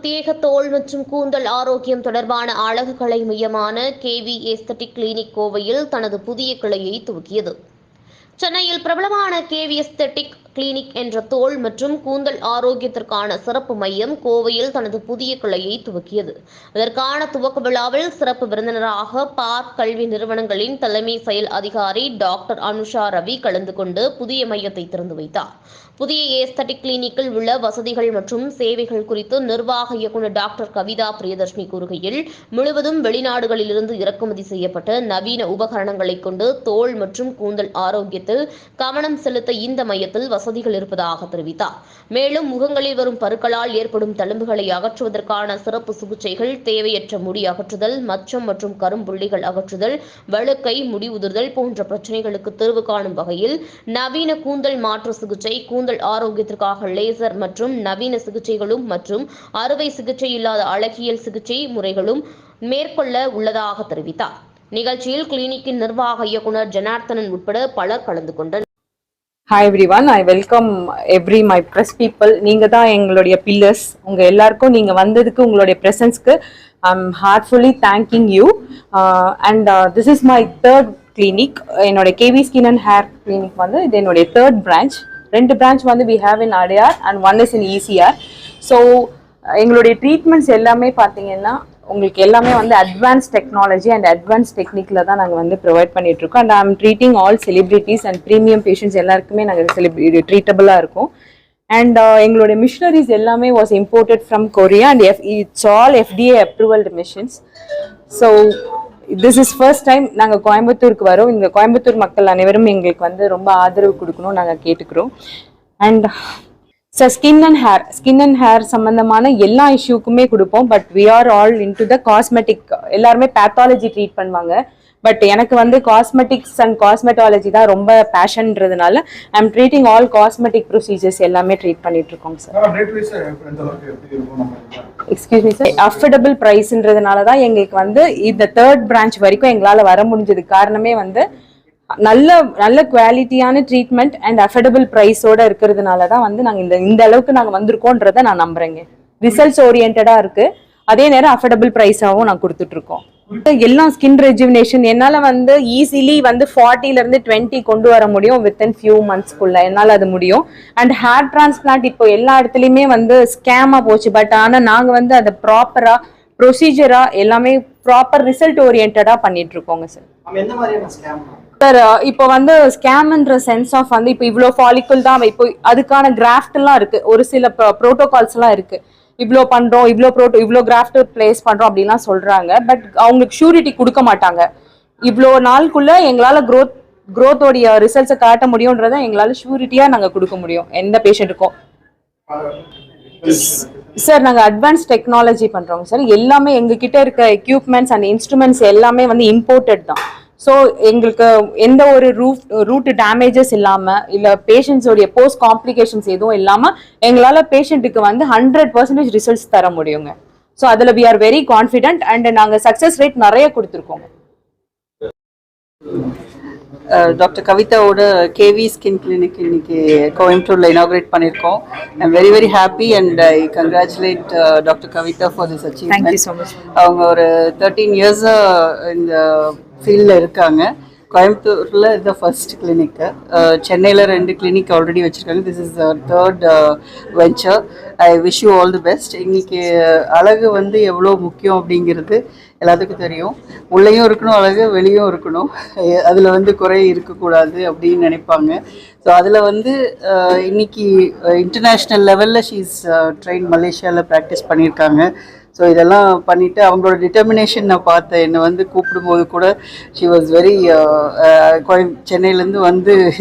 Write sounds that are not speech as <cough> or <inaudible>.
பிரத்யேக தோல் மற்றும் கூந்தல் ஆரோக்கியம் தொடர்பான அழகுகளை மையமான கேவி எஸ்தட்டிக் கிளினிக் கோவையில் தனது புதிய கிளையை துவக்கியது. சென்னையில் பிரபலமான கேவி எஸ்தட்டிக் கிளினிக் என்ற தோல் மற்றும் கூந்தல் ஆரோக்கியத்திற்கான சிறப்பு மையம் கோவையில் தனது புதிய கிளையை துவக்கியது. அதற்கான துவக்க விழாவில் சிறப்பு விருந்தினராக பார்க் கல்வி நிறுவனங்களின் தலைமை செயல் அதிகாரி டாக்டர் அனுஷா ரவி கலந்து கொண்டு புதிய மையத்தை திறந்து வைத்தார். புதிய ஏஸ்தட்டிக் கிளினிக்கில் உள்ள வசதிகள் மற்றும் சேவைகள் குறித்து நிர்வாக இயக்குநர் டாக்டர் கவிதா பிரியதர்ஷினி கூறுகையில் முழுவதும் வெளிநாடுகளிலிருந்து இறக்குமதி செய்யப்பட்ட நவீன உபகரணங்களை கொண்டு தோல் மற்றும் கூந்தல் ஆரோக்கியத்தில் கவனம் செலுத்த இந்த மையத்தில் வசதிகள் இருப்பதாக தெரிவித்தார். மேலும் முகங்களில் வரும் பருக்களால் ஏற்படும் தழும்புகளை அகற்றுவதற்கான சிறப்பு சிகிச்சைகள் தேவையற்ற முடி அகற்றுதல் மச்சம் மற்றும் கரும்புள்ளிகள் அகற்றுதல் வழுக்கை முடி உதிர்தல் போன்ற பிரச்சனைகளுக்கு தீர்வு காணும் வகையில் நவீன கூந்தல் மாற்று சிகிச்சை கூந்தல் ஆரோக்கியத்திற்காக லேசர் மற்றும் நவீன சிகிச்சைகளும் மற்றும் அறுவை சிகிச்சை இல்லாத அழகியல் சிகிச்சை முறைகளும் மேற்கொள்ள உள்ளதாக தெரிவித்தார். நிகழ்ச்சியில் கிளினிக்கின் நிர்வாக இயக்குனர் ஜனார்த்தனன் உட்பட பலர் கலந்து கொண்டனர். Hi everyone I welcome every my press people நீங்கள் தான் எங்களுடைய பில்லர்ஸ் உங்கள் எல்லாருக்கும் நீங்கள் வந்ததுக்கு உங்களுடைய ப்ரெசன்ஸ்க்கு I am heartfully thanking you and this is my third clinic என்னுடைய KV skin and hair clinic வந்து இது என்னுடைய தேர்ட் பிரான்ச் ரெண்டு பிரான்ச் வந்து we have in Adyar and one is in ECR so எங்களுடைய ட்ரீட்மெண்ட்ஸ் எல்லாமே பார்த்தீங்கன்னா உங்களுக்கு எல்லாமே வந்து அட்வான்ஸ் டெக்னாலஜி அண்ட் அட்வான்ஸ் டெக்னிக்கில் தான் நாங்கள் வந்து ப்ரொவைட் பண்ணிகிட்ருக்கோம் இருக்கோம் and I'm treating all celebrities and premium patients எல்லாருக்குமே நாங்கள் செலிப்ரி ட்ரீட்டபிளாக இருக்கும். அண்ட் எங்களுடைய மிஷினரிஸ் எல்லாமே was imported from Korea and F it's all FDA approved machines so this is first time நாங்கள் கோயம்புத்தூருக்கு வரோம். இங்கே கோயம்புத்தூர் மக்கள் அனைவரும் எங்களுக்கு வந்து ரொம்ப ஆதரவு கொடுக்கணும் நாங்கள் கேட்டுக்கிறோம். And sir skin and hair skin and hair சம்மந்தமான எல்லா இஷ்யூக்குமே கொடுப்போம். But we are all into the cosmetic எல்லாருமே பேத்தாலஜி ட்ரீட் பண்ணுவாங்க. பட் எனக்கு வந்து காஸ்மெட்டிக்ஸ் அண்ட் காஸ்மெட்டாலஜி தான் ரொம்ப பேஷன்றதுனால I am treating all cosmetic procedures எல்லாமே ட்ரீட் பண்ணிட்டு இருக்கோம் sir? Excuse me sir affordable ப்ரைஸ்ன்றதுனால தான் எங்களுக்கு வந்து இந்த தேர்ட் பிரான்ச் வரைக்கும் எங்களால் வர முடிஞ்சது. காரணமே வந்து நல்ல நல்ல குவாலிட்டியான ட்ரீட்மெண்ட் அண்ட் அஃபோர்டபுள் ப்ரைஸோட இருக்கிறதுனால தான் வந்து நாங்கள் இந்த இந்த அளவுக்கு நாங்கள் வந்திருக்கோன்றதை நான் நம்புறேங்க. ரிசல்ட்ஸ் ஓரியன்டாக இருக்கு. அதே நேரம் அஃபோர்டபுள் ப்ரைஸாகவும் நான் கொடுத்துட்டு இருக்கோம் எல்லாம் ஸ்கின் ரெஜுவினேஷன் என்னால் வந்து ஈஸிலி வந்து 40 ல இருந்து டுவெண்ட்டி கொண்டு வர முடியும் வித்தின் ஃபியூ மந்த்ஸ்க்குள்ள என்னால் அது முடியும். அண்ட் ஹேர் டிரான்ஸ்பிளான்ட் இப்போ எல்லா இடத்துலையுமே வந்து ஸ்கேமாக போச்சு. பட் ஆனால் நாங்கள் வந்து அதை ப்ராப்பராக ப்ரொசீஜராக எல்லாமே ப்ராப்பர் ரிசல்ட் ஓரியன்டாக பண்ணிட்டு இருக்கோங்க சார் சார் இப்போ வந்து ஸ்கேம்ன்ற சென்ஸ் ஆஃப் வந்து இப்போ இவ்வளோ ஃபாலிக்குல் தான் இப்போ அதுக்கான கிராஃப்ட் எல்லாம் இருக்கு. ஒரு சில ப்ரோட்டோகால்ஸ் எல்லாம் இருக்கு. இவ்வளோ பண்ணுறோம் இவ்வளோ ப்ரோட்டோ இவ்வளோ கிராஃப்ட் பிளேஸ் பண்ணுறோம் அப்படிலாம் சொல்கிறாங்க பட் அவங்களுக்கு ஷூரிட்டி கொடுக்க மாட்டாங்க. இவ்வளோ நாளுக்குள்ளே எங்களால் க்ரோத் க்ரோத்தோடைய ரிசல்ட்ஸை காட்ட முடியுன்றதை எங்களால் ஷூரிட்டியாக நாங்கள் கொடுக்க முடியும். எந்த பேஷண்ட்டுக்கும் சார் நாங்கள் அட்வான்ஸ் டெக்னாலஜி பண்ணுறோங்க சார் எல்லாமே எங்ககிட்ட இருக்க எக்யூப்மெண்ட்ஸ் அண்ட் இன்ஸ்ட்ருமெண்ட்ஸ் எல்லாமே வந்து இம்போர்ட்டட் தான். ஸோ எங்களுக்கு எந்த ஒரு ரூஃப் ரூட் டேமேஜஸ் இல்லாமல் இல்லை பேஷண்ட்ஸோடைய போஸ்ட் காம்ப்ளிகேஷன்ஸ் எதுவும் இல்லாமல் எங்களால் பேஷண்ட்டுக்கு வந்து ஹண்ட்ரட் பர்சன்டேஜ் ரிசல்ட்ஸ் தர முடியுங்க. ஸோ அதில் we are very confident and நாங்கள் சக்ஸஸ் ரேட் நிறைய கொடுத்துருக்கோங்க. டாக்டர் கவிதாவோட கேவி ஸ்கின் கிளினிக் இன்னைக்கு கோயம்புத்தூர்ல இனாகிரேட் பண்ணியிருக்கோம். I'm very very happy and I congratulate doctor Kavitha for this achievement அவங்க ஒரு தேர்ட்டீன் இயர்ஸாக இந்த ஃபீல்டில் இருக்காங்க. கோயம்புத்தூரில் இது ஃபர்ஸ்ட் கிளினிக்கு uh, சென்னையில் ரெண்டு கிளினிக் ஆல்ரெடி வச்சுருக்காங்க. This is third venture I wish you all the best இன்னைக்கு அழகு வந்து எவ்வளோ முக்கியம் அப்படிங்கிறது எல்லாத்துக்கும் தெரியும். உள்ளேயும் இருக்கணும் அழகு வெளியும் இருக்கணும். <laughs> அதில் வந்து குறை இருக்கக்கூடாது அப்படின்னு நினைப்பாங்க. ஸோ அதில் வந்து uh, இன்னைக்கு இன்டர்நேஷ்னல் லெவலில் ஷீஸ் ட்ரெயின் மலேசியாவில் ப்ராக்டிஸ் பண்ணியிருக்காங்க. ஸோ இதெல்லாம் பண்ணிவிட்டு அவங்களோட டிட்டர்மினேஷன் நான் பார்த்தேன். என்னை வந்து கூப்பிடும்போது கூட she was very uh, uh, சென்னையிலேருந்து வந்து